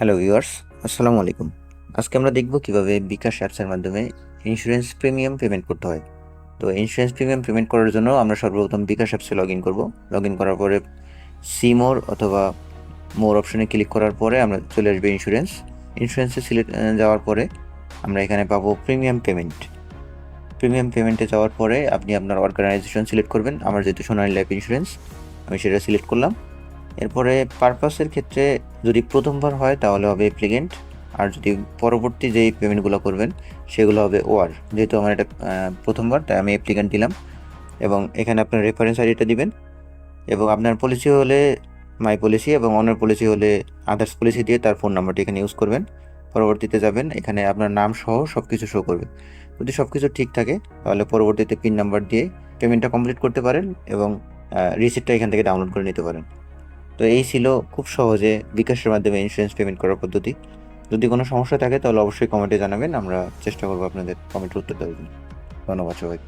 Hello viewers আসসালামু আলাইকুম আজকে আমরা দেখব কীভাবে বিকাশ অ্যাপসের মাধ্যমে ইন্স্যুরেন্স প্রিমিয়াম পেমেন্ট করতে হয়। তো ইন্স্যুরেন্স প্রিমিয়াম পেমেন্ট করার জন্য আমরা সর্বপ্রথম বিকাশ অ্যাপসে লগ ইন করব। লগ ইন করার পরে সি মোর অথবা মোর অপশনে ক্লিক করার পরে আমরা চলে আসবে ইন্স্যুরেন্স ইন্স্যুরেন্সে সিলেক্ট যাওয়ার পরে আমরা এখানে পাবো প্রিমিয়াম পেমেন্ট প্রিমিয়াম পেমেন্টে যাওয়ার পরে আপনি আপনার অর্গানাইজেশন সিলেক্ট করবেন। আমার যেহেতু সোনালী লাইফ ইন্স্যুরেন্স আমি সেটা সিলেক্ট করলাম। এরপরে পারপাসের ক্ষেত্রে যদি প্রথমবার হয়, তাহলে হবে অ্যাপ্লিকেন্ট আর যদি পরবর্তী যেই পেমেন্টগুলো করবেন, সেগুলো হবে ওয়ার যেহেতু আমার এটা প্রথমবার, তাই আমি অ্যাপ্লিকেন্ট দিলাম। এবং এখানে আপনার রেফারেন্স আইডিটা দিবেন। এবং আপনার পলিসি হলে মাই পলিসি এবং অনার পলিসি হলে আদার্স পলিসি দিয়ে তার ফোন নাম্বারটি এখানে ইউজ করবেন। পরবর্তীতে যাবেন, এখানে আপনার নাম সহ সব কিছু শো করবে। যদি সব কিছু ঠিক থাকে, তাহলে পরবর্তীতে পিন নাম্বার দিয়ে পেমেন্টটা কমপ্লিট করতে পারেন এবং রিসিপ্টটা এখান থেকে ডাউনলোড করে নিতে পারেন। তো এই ছিল খুব সহজে বিকাশের মাধ্যমে ইন্স্যুরেন্স পেমেন্ট করার পদ্ধতি। যদি কোনো সমস্যা থাকে, তাহলে অবশ্যই কমেন্টে জানাবেন, আমরা চেষ্টা করব আপনাদের কমেন্টের উত্তর দেওয়ার জন্য। ধন্যবাদ সবাই